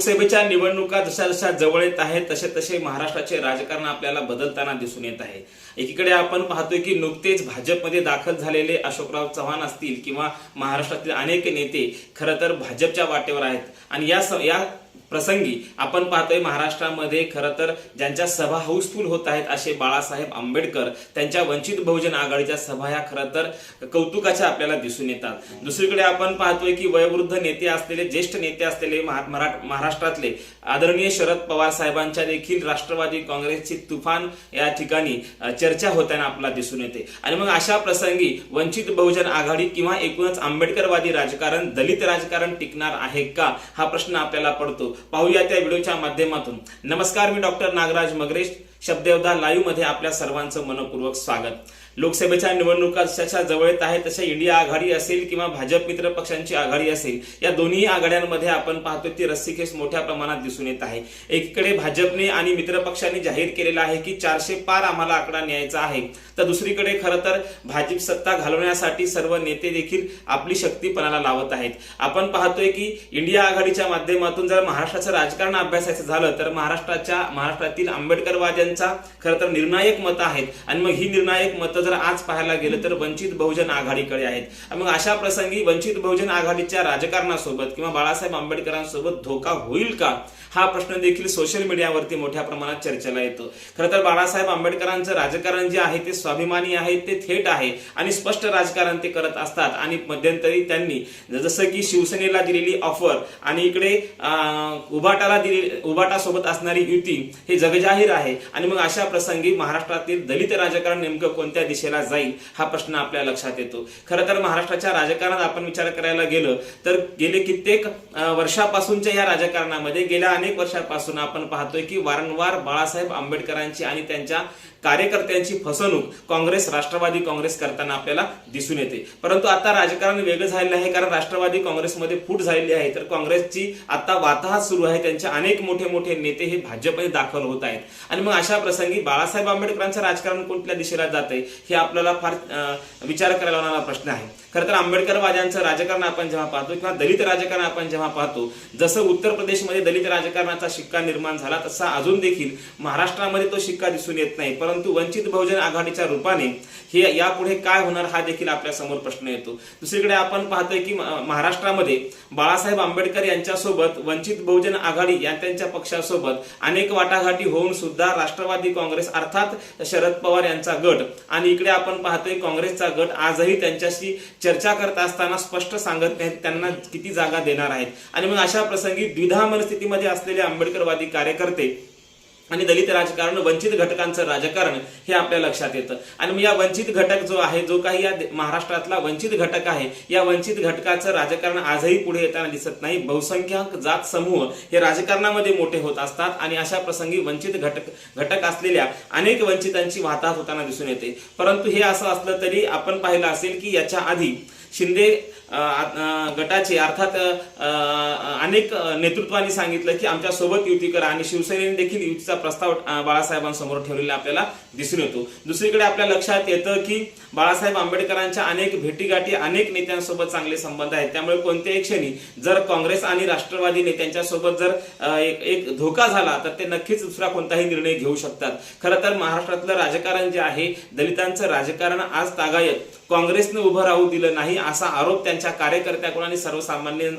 लोकसभेच्या निवडणुका जशा जशा जवळ येत आहेत तसे तसे महाराष्ट्राचे राजकारण आपल्याला बदलताना दिसून येत आहे. एकीकडे आपण पाहतोय की नुकतेच भाजपमध्ये दाखल झालेले अशोकराव चव्हाण असतील किंवा महाराष्ट्रातील अनेक नेते खरं तर भाजपच्या वाटेवर आहेत. आणि या या प्रसंगी आपण पाहतोय महाराष्ट्रामध्ये खरं तर ज्यांच्या सभा हाऊसफुल होत आहेत असे बाळासाहेब आंबेडकर त्यांच्या वंचित बहुजन आघाडीच्या सभा ह्या खरं तर कौतुकाच्या आपल्याला दिसून येतात. दुसरीकडे आपण पाहतोय की वयोवृद्ध नेते असलेले ज्येष्ठ नेते असलेले महा- मरा- महाराष्ट्रातले आदरणीय शरद पवार साहेबांच्या देखील राष्ट्रवादी काँग्रेसची तुफान या ठिकाणी चर्चा होताना आपल्याला दिसून येते. आणि मग अशा प्रसंगी वंचित बहुजन आघाडी किंवा एकूणच आंबेडकरवादी राजकारण दलित राजकारण टिकणार आहे का? हा प्रश्न आपल्याला पडतो. पाहूया त्या व्हिडिओच्या माध्यमातून. नमस्कार मी डॉक्टर नागराज मगरेश शब्देवदा लाईव्हमध्ये आपल्या सर्वांचं मनपूर्वक स्वागत. लोकसभेच्या निवडणुका जशा जवळ येत आहेत तशा इंडिया आघाडी असेल किंवा भाजप मित्र पक्षांची आघाडी असेल या दोन्ही आघाड्यांमध्ये आपण पाहतो ती रस्सीखेच मोठ्या प्रमाणात दिसून येत आहे. एकीकडे भाजपने आणि मित्र पक्षांनी जाहीर केलेला आहे की चारशे पार आम्हाला आकडा न्यायचा आहे. तर दुसरीकडे खरं तर भाजप सत्ता घालवण्यासाठी सर्व नेते देखील आपली शक्ती पणाला लावत आहेत. आपण पाहतोय की इंडिया आघाडीच्या माध्यमातून जर महाराष्ट्राचं राजकारण अभ्यासायचं झालं तर महाराष्ट्राच्या महाराष्ट्रातील आंबेडकरवाद्यांचा खरं तर निर्णायक मतं आहेत. आणि मग ही निर्णायक मतं जर आज पाहायला गेलं तर वंचित बहुजन आघाडीकडे आहेत. मग अशा प्रसंगी वंचित बहुजन आघाडीच्या राजकारणासोबत किंवा बाळासाहेब आंबेडकरांसोबत धोका होईल का? हा प्रश्न देखील सोशल मीडियावरती मोठ्या प्रमाणात चर्चेला येतो. खरं तर बाळासाहेब आंबेडकरांचं राजकारण जे आहे ते स्वाभिमानी आहे ते थेट आहे आणि स्पष्ट राजकारण ते करत असतात आणि मध्यंतरी त्यांनी जसं की शिवसेनेला दिलेली ऑफर आणि इकडे उभाटाला दिली उभाटा सोबत असणारी युती हे जगजाहीर आहे. आणि मग अशा प्रसंगी महाराष्ट्रातील दलित राजकारण नेमकं कोणत्या दिशेला जाईल हा प्रश्न आपल्या लक्षात येतो. खरं तर महाराष्ट्राच्या राजकारणात आपण विचार करायला गेलं तर गेले कित्येक वर्षापासूनच्या या राजकारणामध्ये गेल्या अनेक वर्षापासून आपण पाहतोय की वारंवार बाळासाहेब आंबेडकरांची आणि त्यांच्या कार्यकर्त्यांची फसवणूक काँग्रेस राष्ट्रवादी काँग्रेस करताना आपल्याला दिसून येते. परंतु आता राजकारण वेगळं झालेलं आहे कारण राष्ट्रवादी काँग्रेसमध्ये फूट झालेली आहे. तर काँग्रेसची आता वाताहत सुरू आहे त्यांचे अनेक मोठे मोठे नेते हे भाजपमध्ये दाखल होत आहेत. आणि मग अशा प्रसंगी बाळासाहेब आंबेडकरांचं राजकारण कोणत्या दिशेला जात आहे हे आपल्याला फार विचार करायला लावणारा प्रश्न आहे. खरं तर आंबेडकरवाद्यांचं राजकारण आपण जेव्हा पाहतो किंवा दलित राजकारण आपण जेव्हा पाहतो जसं उत्तर प्रदेशमध्ये दलित राजकारणाचा शिक्का निर्माण झाला तसा अजून देखील महाराष्ट्रामध्ये तो शिक्का दिसून येत नाही. परंतु वंचित बहुजन आघाडीच्या रूपाने हे यापुढे काय होणार हा देखील आपल्यासमोर प्रश्न येतो. दुसरीकडे आपण पाहतोय की महाराष्ट्रामध्ये बाळासाहेब आंबेडकर यांच्यासोबत वंचित बहुजन आघाडी या त्यांच्या पक्षासोबत अनेक वाटाघाटी होऊन सुद्धा राष्ट्रवादी काँग्रेस अर्थात शरद पवार यांचा गट आणि इकडे आपण पाहतोय काँग्रेसचा गट आजही त्यांच्याशी चर्चा करत असताना स्पष्ट सांगत नाहीत त्यांना किती जागा देणार आहेत. आणि मग अशा प्रसंगी द्विधा मनस्थितीमध्ये असलेले आंबेडकरवादी कार्यकर्ते आणि दलित राजकारण वंचित घटकांचं राजकारण हे आपल्या लक्षात येतं. आणि मग या वंचित घटक जो आहे जो काही या महाराष्ट्रातला वंचित घटक आहे या वंचित घटकाचं राजकारण आजही पुढे येताना दिसत नाही. बहुसंख्याक जात समूह हे राजकारणामध्ये मोठे होत असतात आणि अशा प्रसंगी वंचित घटक घटक असलेल्या अनेक वंचितांची वाताहत होताना दिसून येते. परंतु हे असं असलं तरी आपण पाहिलं असेल की याच्या आधी शिंदे गटाचे अर्थात अनेक नेतृत्वाने सांगितलं की आमच्यासोबत युती करा आणि शिवसेनेने देखील युतीचा प्रस्ताव बाळासाहेबांसमोर ठेवलेला आपल्याला दिसून येतो. दुसरीकडे आपल्या लक्षात येतं की बाळासाहेब आंबेडकरांच्या अनेक भेटीगाठी अनेक नेत्यांसोबत चांगले संबंध आहेत. त्यामुळे कोणत्याही क्षणी जर काँग्रेस आणि राष्ट्रवादी नेत्यांच्या सोबत जर एक एक धोका झाला तर ते नक्कीच दुसरा कोणताही निर्णय घेऊ शकतात. खरं तर महाराष्ट्रातलं राजकारण जे आहे दलितांचं राजकारण आज तागायत. काँग्रेसने उभं राहू दिलं नाही असा आरोप त्यांच्या कार्यकर्त्याकडून आणि सर्वसामान्य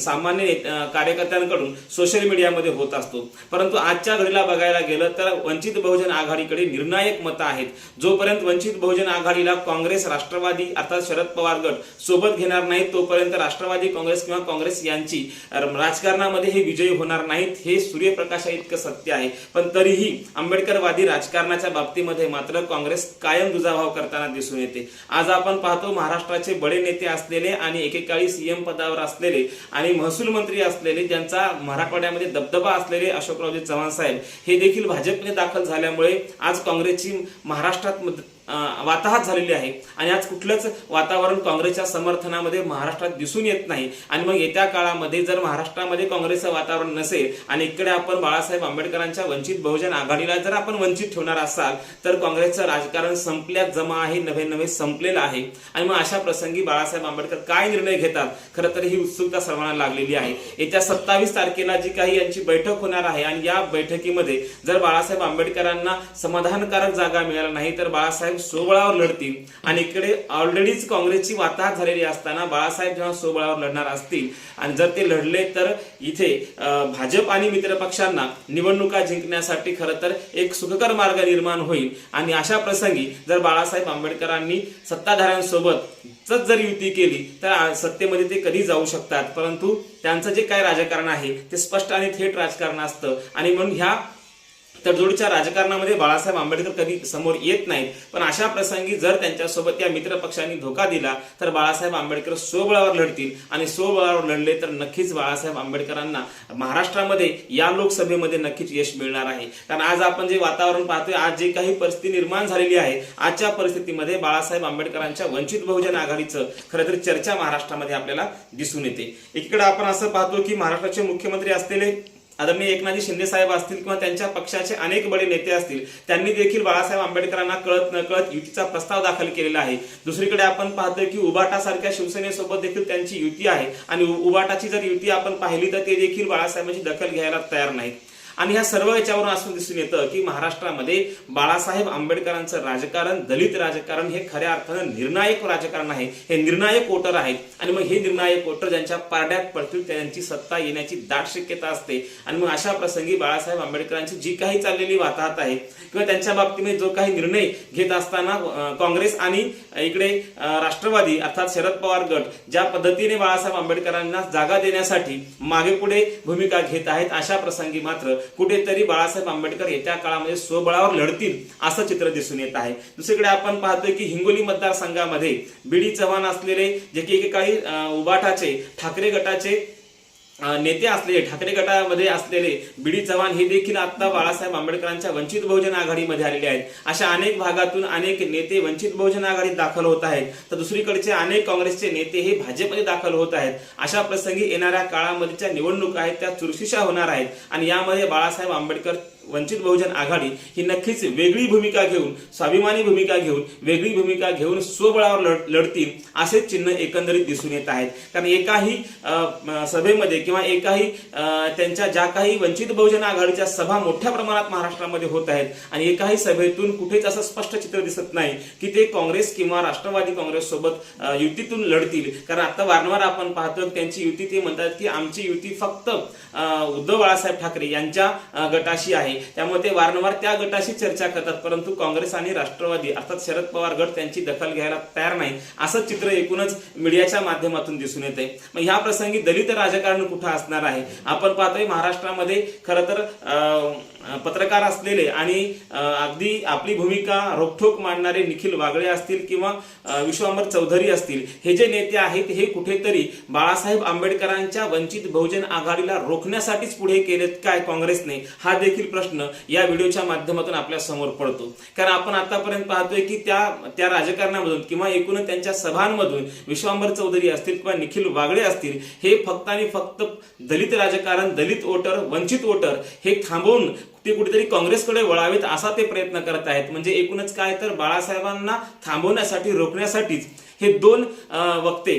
सामान्य कार्यकर्त्यांकडून सोशल मीडियामध्ये होत असतो. परंतु आजच्या घडीला बघायला गेलं तर वंचित बहुजन आघाडीकडे निर्णायक मतं आहेत. जोपर्यंत वंचित बहुजन आघाडीला काँग्रेस राष्ट्रवादी अर्थात शरद पवार गट सोबत घेणार नाही तोपर्यंत राष्ट्रवादी काँग्रेस किंवा काँग्रेस यांची राजकारणामध्ये हे विजयी होणार नाहीत हे सूर्यप्रकाशा इतकं सत्य आहे. पण तरीही आंबेडकरवादी राजकारणाच्या बाबतीमध्ये मात्र काँग्रेस कायम दुजाभाव करताना दिसून येते. आज आपण पाहतो महाराष्ट्राचे बडे नेते असलेले आणि एकेकाळी सीएम पदावर असलेले आणि महसूल मंत्री असलेले ज्यांचा मराठवाड्यामध्ये दबदबा असलेले अशोकरावजी चव्हाण साहेब हे देखील भाजपने दाखल झाल्यामुळे आज काँग्रेसची महाराष्ट्रात वाताहत झालेली आहे. आणि आज कुठलंच वातावरण काँग्रेसच्या समर्थनामध्ये महाराष्ट्रात दिसून येत नाही. आणि मग येत्या काळामध्ये जर महाराष्ट्रामध्ये काँग्रेसचं वातावरण नसेल आणि इकडे आपण बाळासाहेब आंबेडकरांच्या वंचित बहुजन आघाडीला जर आपण वंचित ठेवणार असाल तर काँग्रेसचं राजकारण संपल्यात जमा आहे नवे नवे संपलेलं आहे. आणि मग अशा प्रसंगी बाळासाहेब आंबेडकर काय निर्णय घेतात? खरं तर ही उत्सुकता सर्वांना लागलेली आहे. येत्या सत्तावीस तारखेला जी काही यांची बैठक होणार आहे आणि या बैठकीमध्ये जर बाळासाहेब आंबेडकरांना समाधानकारक जागा मिळाला नाही तर बाळासाहेब सोबळावर लढतील. आणि इकडे ऑलरेडीच काँग्रेसची वाताहत झालेली असताना बाळासाहेब जेव्हा सोबळावर लढणार असतील. आणि जर ते लढले तर इथे भाजप आणि मित्रपक्षांना निवडणुका जिंकण्यासाठी खरं तर एक सुखकर मार्ग निर्माण होईल. आणि अशा प्रसंगी जर बाळासाहेब आंबेडकरांनी सत्ताधाऱ्यांसोबत जर युती केली तर सत्तेमध्ये ते कधी जाऊ शकतात? परंतु त्यांचं जे काय राजकारण आहे ते स्पष्ट आणि थेट राजकारण असतं. आणि म्हणून ह्या तडजोडीच्या राजकारणामध्ये बाळासाहेब आंबेडकर कधी समोर येत नाहीत. पण अशा प्रसंगी जर त्यांच्यासोबत या मित्र पक्षांनी धोका दिला तर बाळासाहेब आंबेडकर स्वबळावर लढतील. आणि स्वबळावर लढले तर नक्कीच बाळासाहेब आंबेडकरांना महाराष्ट्रामध्ये या लोकसभेमध्ये नक्कीच यश मिळणार आहे. कारण आज आपण जे वातावरण पाहतोय आज जी काही परिस्थिती निर्माण झालेली आहे आजच्या परिस्थितीमध्ये बाळासाहेब आंबेडकरांच्या वंचित बहुजन आघाडीचं खरं तर चर्चा महाराष्ट्रामध्ये आपल्याला दिसून येते. एकीकडे आपण असं पाहतो की महाराष्ट्राचे मुख्यमंत्री असलेले आदरणीय एकनाथजी शिंदे साहेब असतील किंवा त्यांच्या पक्षाचे अनेक बडे नेते असतील त्यांनी देखील बाळासाहेब आंबेडकरांना कळत न कळत युतीचा प्रस्ताव दाखल केलेला आहे. दुसरीकडे आपण पाहतोय की उबाटा सारख्या शिवसेनेसोबत देखील त्यांची युती आहे आणि उबाटाची जर युती आपण पाहिली तर ते देखील बाळासाहेबांची दखल घ्यायला तयार नाहीत. आणि ह्या सर्व याच्यावरून असं दिसून येतं की महाराष्ट्रामध्ये बाळासाहेब आंबेडकरांचं राजकारण दलित राजकारण हे खऱ्या अर्थानं निर्णायक राजकारण आहे. हे निर्णायक वोटर आहेत. आणि मग हे निर्णायक वोटर ज्यांच्या पारड्यात पडतील त्यांची सत्ता येण्याची दाट शक्यता असते. आणि मग अशा प्रसंगी बाळासाहेब आंबेडकरांची जी काही चाललेली वाताहत आहे किंवा त्यांच्या बाबतीमध्ये जो काही निर्णय घेत असताना काँग्रेस आणि इकडे राष्ट्रवादी अर्थात शरद पवार गट ज्या पद्धतीने बाळासाहेब आंबेडकरांना जागा देण्यासाठी मागे पुढे भूमिका घेत आहेत अशा प्रसंगी मात्र कुठेतरी बाळासाहेब आंबेडकर येत्या काळामध्ये स्वबळावर लढतील असं चित्र दिसून येत आहे. दुसरीकडे आपण पाहतोय की हिंगोली मतदारसंघामध्ये बीडी चव्हाण असलेले जे की एकेकाळी अं, उबाठाचे ठाकरे गटाचे नेते असलेले ठाकरे गटामध्ये असलेले बीडी चव्हाण हे देखील आता बाळासाहेब आंबेडकरांच्या वंचित बहुजन आघाडीमध्ये आलेले आहेत. अशा अनेक भागातून अनेक नेते वंचित बहुजन आघाडीत दाखल होत आहेत. तर दुसरीकडचे अनेक काँग्रेसचे नेते हे भाजपमध्ये दाखल होत आहेत. अशा प्रसंगी येणाऱ्या काळामध्ये ज्या निवडणुका आहेत त्या चुरशीशा होणार आहेत. आणि यामध्ये बाळासाहेब आंबेडकर वंचित बहुजन आघाडी ही नक्कीच वेगळी भूमिका घेऊन स्वाभिमानी भूमिका घेऊन वेगळी भूमिका घेऊन स्वबळावर लढ- लढतील असे चिन्ह एकंदरीत दिसून येत आहेत. कारण एकाही सभेमध्ये किंवा एकाही त्यांच्या ज्या काही वंचित बहुजन आघाडीच्या सभा मोठ्या प्रमाणात महाराष्ट्रामध्ये होत आहेत आणि एकाही सभेतून कुठेच असं स्पष्ट चित्र दिसत नाही की ते काँग्रेस किंवा राष्ट्रवादी काँग्रेस सोबत युतीतून लढतील. कारण आता वारंवार आपण पाहतो त्यांची युती ते म्हणतात की आमची युती फक्त उद्धव बाळासाहेब ठाकरे यांच्या गटाशी आहे. त्यामुळे ते वारंवार त्या गटाशी चर्चा करतात. परंतु काँग्रेस आणि राष्ट्रवादी अर्थात शरद पवार गट त्यांची दखल घ्यायला तयार नाही. असं चित्र एकूणच मीडियाच्या माध्यमातून दिसून येते मग ह्या प्रसंगी दलित राजकारण कुठं असणार आहे? आपण पाहतोय महाराष्ट्रामध्ये खरं तर अं, पत्रकार असलेले आणि अगदी आपली भूमिका रोखठोक मांडणारे निखिल वागळे असतील किंवा अं, विश्वांबर चौधरी असतील हे जे नेते आहेत हे कुठेतरी बाळासाहेब आंबेडकरांच्या वंचित बहुजन आघाडीला रोखण्यासाठीच पुढे केलेत काय काँग्रेसने हा देखील प्रश्न या व्हिडिओच्या माध्यमातून आपल्यासमोर पडतो. कारण आपण आतापर्यंत पाहतोय की त्या त्या राजकारणामधून किंवा एकूणच त्यांच्या सभांमधून विश्वांबर चौधरी असतील किंवा निखिल वागळे असतील हे फक्त आणि फक्त दलित राजकारण दलित वोटर वंचित वोटर हे थांबवून ते कुठेतरी काँग्रेसकडे वळावेत असा ते प्रयत्न करत आहेत. म्हणजे एकूणच काय तर बाळासाहेबांना थांबवण्यासाठी रोखण्यासाठीच हे दोन वक्ते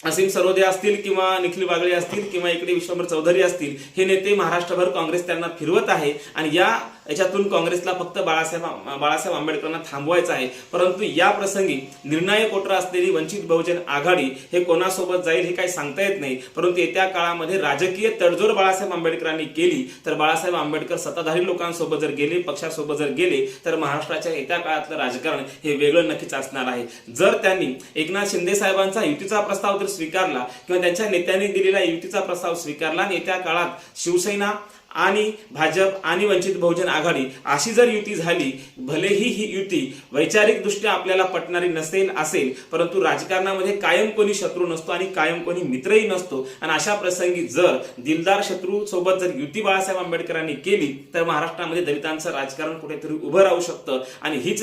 असीम सरोदे असतील किंवा निखिल वागळे असतील किंवा इकडे विश्वंभर चौधरी असतील हे नेते महाराष्ट्रभर काँग्रेस त्यांना फिरवत आहे. आणि या याच्यातून काँग्रेसला फक्त बाळासाहेब बाळासाहेब आंबेडकरांना थांबवायचं आहे. परंतु या प्रसंगी निर्णायक वोटर असलेली वंचित बहुजन आघाडी हे कोणासोबत जाईल हे काही सांगता येत नाही. परंतु येत्या काळामध्ये राजकीय तडजोड बाळासाहेब आंबेडकरांनी केली तर बाळासाहेब आंबेडकर सत्ताधारी लोकांसोबत जर गेले पक्षासोबत जर गेले तर महाराष्ट्राच्या येत्या काळातलं राजकारण हे वेगळं नक्कीच असणार आहे. जर त्यांनी एकनाथ शिंदे साहेबांचा युतीचा प्रस्ताव जर स्वीकारला किंवा त्यांच्या नेत्यांनी दिलेला युतीचा प्रस्ताव स्वीकारला आणि येत्या काळात शिवसेना आणि भाजप आणि वंचित बहुजन आघाडी अशी जर युती झाली भलेही ही युती वैचारिक दृष्ट्या आपल्याला पटणारी नसेल असेल परंतु राजकारणामध्ये कायम कोणी शत्रू नसतो आणि कायम कोणी मित्रही नसतो. आणि अशा प्रसंगी जर दिलदार शत्रू सोबत जर युती बाळासाहेब आंबेडकरांनी केली तर महाराष्ट्रामध्ये दलितांचं राजकारण कुठेतरी उभं राहू शकतं. आणि हीच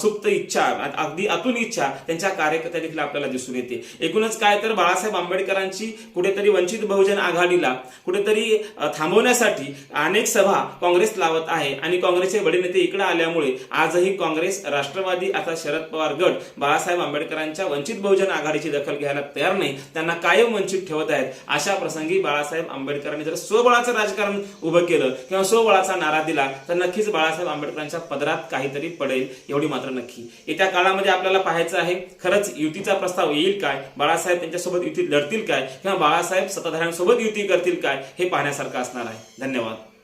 सुप्त इच्छा अगदी अतुल इच्छा त्यांच्या कार्यकर्त्या देखील आपल्याला दिसून येते. एकूणच काय तर बाळासाहेब आंबेडकरांची कुठेतरी वंचित बहुजन आघाडीला कुठेतरी थांबवण्यासाठी थांबवण्यासाठी अनेक सभा काँग्रेस लावत आहे आणि काँग्रेसचे बडे नेते इकडे आल्यामुळे आजही काँग्रेस राष्ट्रवादी आता शरद पवार गट बाळासाहेब आंबेडकरांच्या वंचित बहुजन आघाडीची दखल घ्यायला तयार नाही त्यांना कायम वंचित ठेवत आहेत. अशा प्रसंगी बाळासाहेब आंबेडकरांनी जर स्वबळाचं राजकारण उभं केलं किंवा स्वबळाचा नारा दिला तर नक्कीच बाळासाहेब आंबेडकरांच्या पदरात काहीतरी पडेल एवढी मात्र नक्की. येत्या काळामध्ये आपल्याला पाहायचं आहे खरंच युतीचा प्रस्ताव येईल काय? बाळासाहेब त्यांच्यासोबत युती लढतील काय? किंवा बाळासाहेब सत्ताधाऱ्यांसोबत युती करतील काय? हे पाहण्यासारखं असणार आहे. धन्यवाद.